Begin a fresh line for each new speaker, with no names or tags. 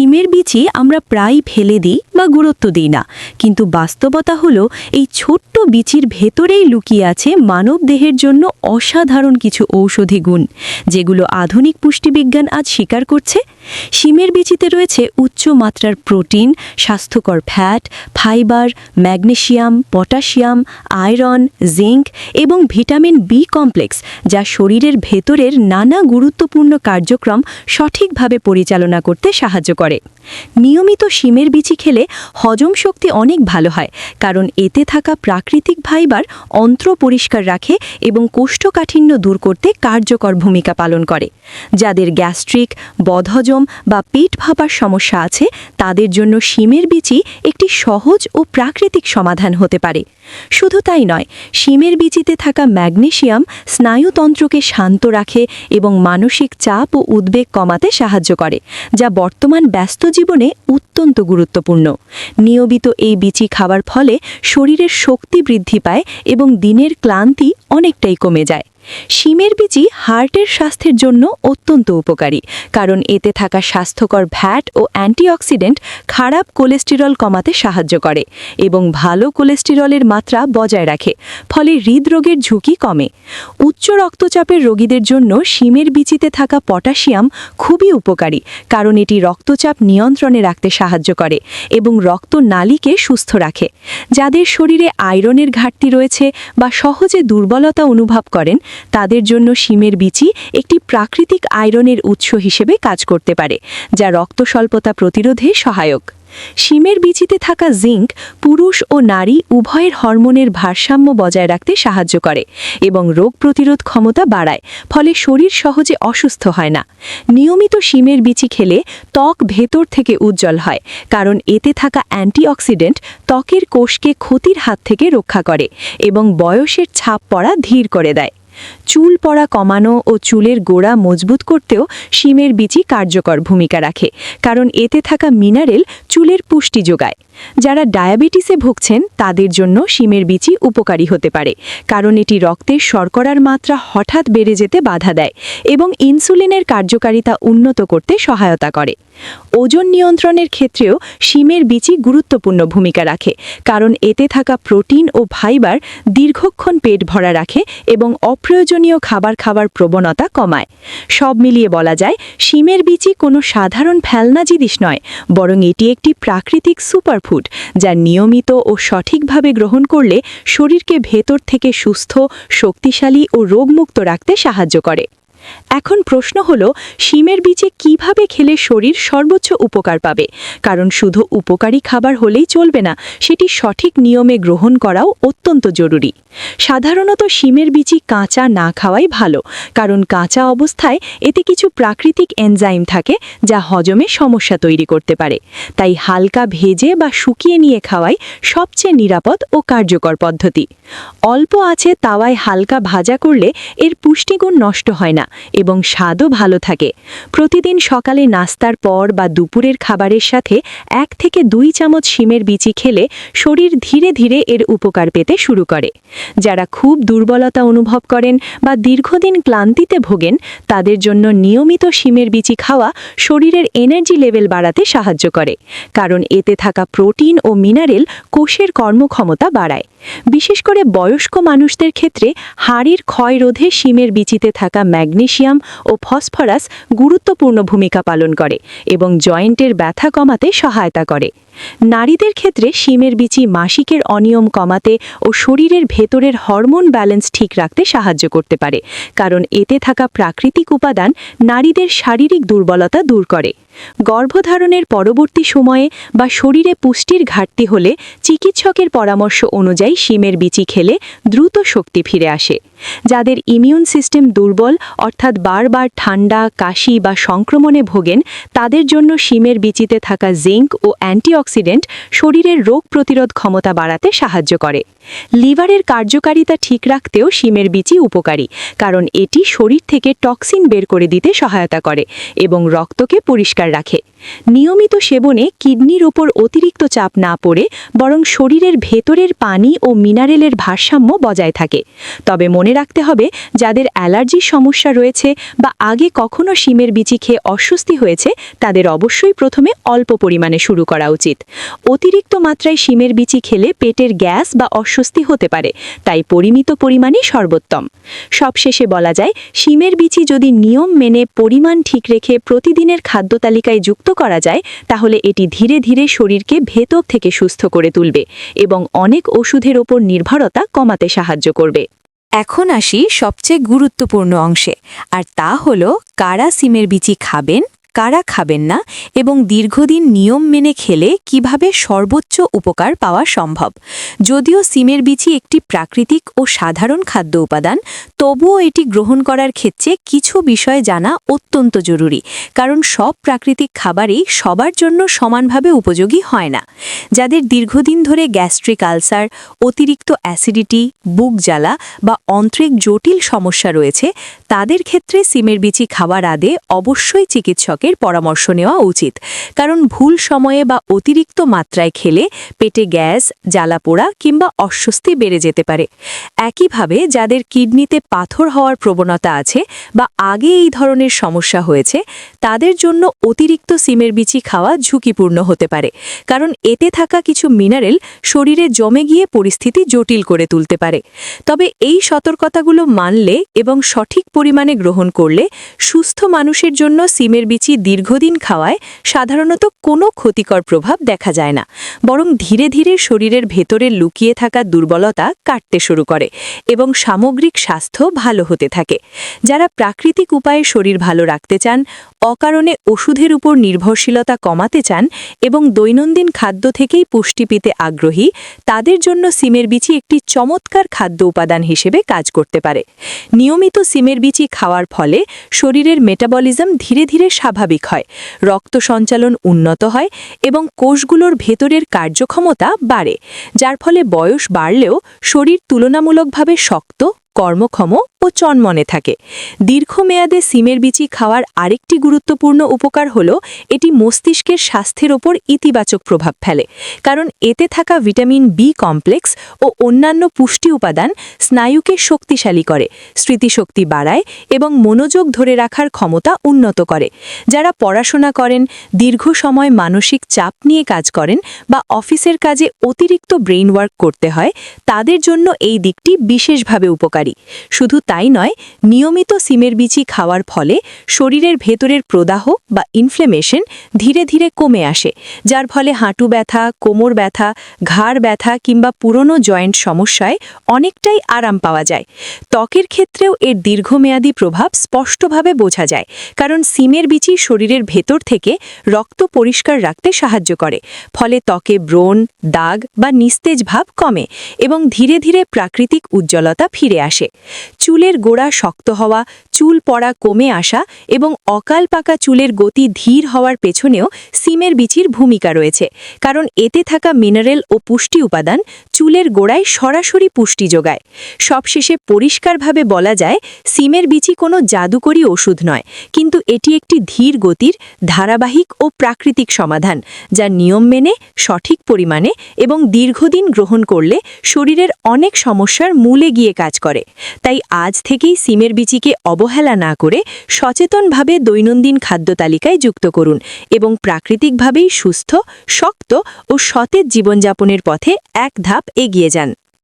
শিমের বিচি আমরা প্রায় ফেলে দিই বা গুরুত্ব দিই না। কিন্তু বাস্তবতা হলো, এই ছোট্ট বিচির ভেতরেই লুকিয়ে আছে মানব দেহের জন্য অসাধারণ কিছু ঔষধি গুণ, যেগুলো আধুনিক পুষ্টিবিজ্ঞান আজ স্বীকার করছে। শিমের বিচিতে রয়েছে উচ্চ মাত্রার প্রোটিন, স্বাস্থ্যকর fat, fibre magnesium potassium, iron, zinc এবং ভিটামিন বি কমপ্লেক্স, যা শরীরের ভেতরের নানা গুরুত্বপূর্ণ কার্যক্রম সঠিকভাবে পরিচালনা করতে সাহায্য করে। নিয়মিত শিমের বিচি খেলে হজম শক্তি অনেক ভালো হয়, কারণ এতে থাকা প্রাকৃতিক ফাইবার অন্ত্র পরিষ্কার রাখে এবং কোষ্ঠকাঠিন্য দূর করতে কার্যকর ভূমিকা পালন করে। যাদের গ্যাস্ট্রিক, বদহজম বা পেট ভাবার সমস্যা আছে, তাদের জন্য শিমের বিচি একটি সহজ ও প্রাকৃতিক সমাধান হতে পারে। শুধু তাই নয়, শিমের বিচিতে থাকা ম্যাগনেশিয়াম স্নায়ুতন্ত্রকে শান্ত রাখে এবং মানসিক চাপ ও উদ্বেগ কমাতে সাহায্য করে, যা বর্তমান ব্যস্ত জীবনে অত্যন্ত গুরুত্বপূর্ণ। নিয়মিত এই বিচি খাওয়ার ফলে শরীরের শক্তি বৃদ্ধি পায় এবং দিনের ক্লান্তি অনেকটাই কমে যায়। শিমের বিচি হার্টের স্বাস্থ্যের জন্য অত্যন্ত উপকারী, কারণ এতে থাকা স্বাস্থ্যকর ভ্যাট ও অ্যান্টিঅক্সিডেন্ট খারাপ কোলেস্টেরল কমাতে সাহায্য করে এবং ভালো কোলেস্টেরলের মাত্রা বজায় রাখে, ফলে হৃদরোগের ঝুঁকি কমে। উচ্চ রক্তচাপের রোগীদের জন্য শিমের বিচিতে থাকা পটাশিয়াম খুবই উপকারী, কারণ এটি রক্তচাপ নিয়ন্ত্রণে রাখতে সাহায্য করে এবং রক্ত নালীকে সুস্থ রাখে। যাদের শরীরে আয়রনের ঘাটতি রয়েছে বা সহজে দুর্বলতা অনুভব করেন তাদের জন্য শিমের বিচি একটি প্রাকৃতিক আয়রনের উৎস হিসেবে কাজ করতে পারে, যা রক্ত স্বল্পতা প্রতিরোধে সহায়ক। শিমের বিচিতে থাকা জিঙ্ক পুরুষ ও নারী উভয়ের হরমোনের ভারসাম্য বজায় রাখতে সাহায্য করে এবং রোগ প্রতিরোধ ক্ষমতা বাড়ায়, ফলে শরীর সহজে অসুস্থ হয় না। নিয়মিত শিমের বিচি খেলে ত্বক ভেতর থেকে উজ্জ্বল হয়, কারণ এতে থাকা অ্যান্টিঅক্সিডেন্ট ত্বকের কোষকে ক্ষতির হাত থেকে রক্ষা করে এবং বয়সের ছাপ পড়া ধীর করে দেয়। চুল পড়া কমানো ও চুলের গোড়া মজবুত করতেও শিমের বিচি কার্যকর ভূমিকা রাখে, কারণ এতে থাকা মিনারেল চুলের পুষ্টি যোগায়। যারা ডায়াবেটিসে ভুগছেন, তাদের জন্য শিমের বিচি উপকারী হতে পারে, কারণ এটি রক্তের শর্করার মাত্রা হঠাৎ বেড়ে যেতে বাধা দেয় এবং ইনসুলিনের কার্যকারিতা উন্নত করতে সহায়তা করে। ওজন নিয়ন্ত্রণের ক্ষেত্রেও শিমের বিচি গুরুত্বপূর্ণ ভূমিকা রাখে, কারণ এতে থাকা প্রোটিন ও ফাইবার দীর্ঘক্ষণ পেট ভরা রাখে এবং অপ্রয়োজনীয় খাবার খাওয়ার প্রবণতা কমায়। সব মিলিয়ে বলা যায়, শিমের বিচি কোনো সাধারণ ফেলনা জিনিস নয়, বরং এটি একটি প্রাকৃতিক সুপারফুড, যা নিয়মিত ও সঠিকভাবে গ্রহণ করলে শরীরকে ভেতর থেকে সুস্থ, শক্তিশালী ও রোগমুক্ত রাখতে সাহায্য করে। এখন প্রশ্ন হলো, শিমের বীজে কীভাবে খেলে শরীর সর্বোচ্চ উপকার পাবে? কারণ শুধু উপকারী খাবার হলেই চলবে না, সেটি সঠিক নিয়মে গ্রহণ করাও অত্যন্ত জরুরি। সাধারণত শিমের বিচি কাঁচা না খাওয়াই ভালো, কারণ কাঁচা অবস্থায় এতে কিছু প্রাকৃতিক এনজাইম থাকে যা হজমে সমস্যা তৈরি করতে পারে। তাই হালকা ভেজে বা শুকিয়ে নিয়ে খাওয়াই সবচেয়ে নিরাপদ ও কার্যকর পদ্ধতি। অল্প আছে তাওয়ায় হালকা ভাজা করলে এর পুষ্টিগুণ নষ্ট হয় না এবং স্বাদও ভালো থাকে। প্রতিদিন সকালে নাস্তার পর বা দুপুরের খাবারের সাথে এক থেকে দুই চামচ শিমের বিচি খেলে শরীর ধীরে ধীরে এর উপকার পেতে শুরু করে। যারা খুব দুর্বলতা অনুভব করেন বা দীর্ঘদিন ক্লান্তিতে ভোগেন, তাদের জন্য নিয়মিত শিমের বিচি খাওয়া শরীরের এনার্জি লেভেল বাড়াতে সাহায্য করে। কারণ এতে থাকা প্রোটিন ও মিনারেল কোষের কর্মক্ষমতা বাড়ায়। বিশেষ করে বয়স্ক মানুষদের ক্ষেত্রে হাড়ির ক্ষয় রোধে শিমের বিচিতে থাকা ম্যাগনেসিয়াম ও ফসফরাস গুরুত্বপূর্ণ ভূমিকা পালন করে এবং জয়েন্টের ব্যথা কমাতে সহায়তা করে। নারীদের ক্ষেত্রে শিমের বিচি মাসিকের অনিয়ম কমাতে ও শরীরের ভেতরের হরমোন ব্যালেন্স ঠিক রাখতে সাহায্য করতে পারে, কারণ এতে থাকা প্রাকৃতিক উপাদান নারীদের শারীরিক দুর্বলতা দূর করে। গর্ভধারণের পরবর্তী সময়ে বা শরীরে পুষ্টির ঘাটতি হলে চিকিৎসকের পরামর্শ অনুযায়ী শিমের বিচি খেলে দ্রুত শক্তি ফিরে আসে। যাদের ইমিউন সিস্টেম দুর্বল, অর্থাৎ বারবার ঠান্ডা, কাশি বা সংক্রমণে ভোগেন, তাদের জন্য শিমের বিচিতে থাকা জিঙ্ক ও অ্যান্টিঅক্সিডেন্ট শরীরের রোগ প্রতিরোধ ক্ষমতা বাড়াতে সাহায্য করে। লিভারের কার্যকারিতা ঠিক রাখতেও শিমের বিচি উপকারী, কারণ এটি শরীর থেকে টক্সিন বের করে দিতে সহায়তা করে এবং রক্তকে পরিষ্কার রাখে। নিয়মিত সেবনে কিডনির ওপর অতিরিক্ত চাপ না পড়ে বরং শরীরের ভেতরের পানি ও মিনারেলের ভারসাম্য বজায় থাকে। তবে মনে রাখতে হবে, যাদের অ্যালার্জির সমস্যা রয়েছে বা আগে কখনো শিমের বিচি খেয়ে অস্বস্তি হয়েছে, তাদের অবশ্যই প্রথমে অল্প পরিমাণে শুরু করা উচিত। অতিরিক্ত মাত্রায় শিমের বিচি খেলে পেটের গ্যাস বা অস্বস্তি হতে পারে, তাই পরিমিত পরিমাণই সর্বোত্তম। সবশেষে বলা যায়, শিমের বিচি যদি নিয়ম মেনে পরিমাণ ঠিক রেখে প্রতিদিনের খাদ্য তালিকায় যুক্ত করা যায়, তাহলে এটি ধীরে ধীরে শরীরকে ভেতর থেকে সুস্থ করে তুলবে এবং অনেক ওষুধের ওপর নির্ভরতা কমাতে সাহায্য করবে।
এখন আসি সবচেয়ে গুরুত্বপূর্ণ অংশে, আর তা হল কারা সিমের বিচি খাবেন? কারা খাবেন না এবং দীর্ঘদিন নিয়ম মেনে খেলে কীভাবে সর্বোচ্চ উপকার পাওয়া সম্ভব? যদিও সিমের বিচি একটি প্রাকৃতিক ও সাধারণ খাদ্য উপাদান, তবুও এটি গ্রহণ করার ক্ষেত্রে কিছু বিষয় জানা অত্যন্ত জরুরি, কারণ সব প্রাকৃতিক খাবারই সবার জন্য সমানভাবে উপযোগী হয় না। যাদের দীর্ঘদিন ধরে গ্যাস্ট্রিক আলসার, অতিরিক্ত অ্যাসিডিটি, বুক জ্বালা বা অন্ত্রিক জটিল সমস্যা রয়েছে, তাদের ক্ষেত্রে সিমের বিচি খাওয়ার আদে অবশ্যই চিকিৎসকের পরামর্শ নেওয়া উচিত। কারণ ভুল সময়ে বা অতিরিক্ত মাত্রায় খেলে পেটে গ্যাস, জ্বালাপোড়া কিংবা অস্বস্তি বেড়ে যেতে পারে। একইভাবে যাদের কিডনিতে পাথর হওয়ার প্রবণতা আছে বা আগে এই ধরনের সমস্যা হয়েছে, তাদের জন্য অতিরিক্ত সিমের বিচি খাওয়া ঝুঁকিপূর্ণ হতে পারে। কারণ এতে থাকা কিছু মিনারেল শরীরে জমে গিয়ে পরিস্থিতি জটিল করে তুলতে পারে। তবে এই সতর্কতাগুলো মানলে এবং সঠিক পরিমাণে গ্রহণ করলে সুস্থ মানুষের জন্য সিমের বিচি দীর্ঘদিন খাওয়ায় সাধারণত কোনো ক্ষতিকর প্রভাব দেখা যায় না। বরং ধীরে ধীরে শরীরের ভেতরে লুকিয়ে থাকা দুর্বলতা কাটতে শুরু করে এবং সামগ্রিক স্বাস্থ্য ভালো হতে থাকে। যারা প্রাকৃতিক উপায়ে শরীর ভালো রাখতে চান অকারণে ওষুধের উপর নির্ভরশীলতা কমাতে চান এবং দৈনন্দিন খাদ্য থেকেই পুষ্টি পেতে আগ্রহী, তাদের জন্য সিমের বিচি একটি চমৎকার খাদ্য উপাদান হিসেবে কাজ করতে পারে। নিয়মিত সিমের বিচি খাওয়ার ফলে শরীরের মেটাবলিজম ধীরে ধীরে স্বাভাবিক হয়, রক্ত সঞ্চালন উন্নত হয় এবং কোষগুলোর ভেতরের কার্যক্ষমতা বাড়ে, যার ফলে বয়স বাড়লেও শরীর তুলনামূলকভাবে শক্ত, কর্মক্ষম ও চনমনে থাকে। দীর্ঘমেয়াদে সিমের বিচি খাওয়ার আরেকটি গুরুত্বপূর্ণ উপকার হল, এটি মস্তিষ্কের স্বাস্থ্যের ওপর ইতিবাচক প্রভাব ফেলে। কারণ এতে থাকা ভিটামিন বি কমপ্লেক্স ও অন্যান্য পুষ্টি উপাদান স্নায়ুকে শক্তিশালী করে, স্মৃতিশক্তি বাড়ায় এবং মনোযোগ ধরে রাখার ক্ষমতা উন্নত করে। যারা পড়াশোনা করেন, দীর্ঘ সময় মানসিক চাপ নিয়ে কাজ করেন বা অফিসের কাজে অতিরিক্ত ব্রেইন ওয়ার্ক করতে হয়, তাদের জন্য এই দিকটি বিশেষভাবে উপকারী। শুধু তাই নয়, নিয়মিত সিমের বিচি খাওয়ার ফলে শরীরের ভেতরের প্রদাহ বা ইনফ্লেমেশন ধীরে ধীরে কমে আসে, যার ফলে হাঁটু ব্যথা, কোমর ব্যথা, ঘাড় ব্যথা কিংবা পুরনো জয়েন্ট সমস্যায় অনেকটাই আরাম পাওয়া যায়। ত্বকের ক্ষেত্রেও এর দীর্ঘমেয়াদী প্রভাব স্পষ্টভাবে বোঝা যায়, কারণ সিমের বিচি শরীরের ভেতর থেকে রক্ত পরিষ্কার রাখতে সাহায্য করে, ফলে ত্বকে ব্রণ, দাগ বা নিস্তেজ ভাব কমে এবং ধীরে ধীরে প্রাকৃতিক উজ্জ্বলতা ফিরে আসে। চুলের গোড়া শক্ত হওয়া, চুল পড়া কমে আসা এবং অকাল পাকা চুলের গতি ধীর হওয়ার পেছনেও সিমের বিচির ভূমিকা রয়েছে। কারণ এতে থাকা মিনারেল ও পুষ্টি উপাদান চুলের গোড়ায় সরাসরি পুষ্টি যোগায়। সবশেষে পরিষ্কারভাবে বলা যায়, সিমের বিচি কোনো জাদুকরী ওষুধ নয়, কিন্তু এটি একটি ধীর গতির, ধারাবাহিক ও প্রাকৃতিক সমাধান, যা নিয়ম মেনে, সঠিক পরিমাণে এবং দীর্ঘদিন গ্রহণ করলে শরীরের অনেক সমস্যার মূলে গিয়ে কাজ করে। তাই আজ থেকেই সিমের বিচিকে অবহেলা না করে সচেতনভাবে দৈনন্দিন খাদ্য তালিকায় যুক্ত করুন এবং প্রাকৃতিকভাবেই সুস্থ, শক্ত ও সতেজ জীবনযাপনের পথে এক ধাপ এগিয়ে যান।